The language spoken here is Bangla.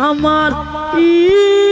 আমার ই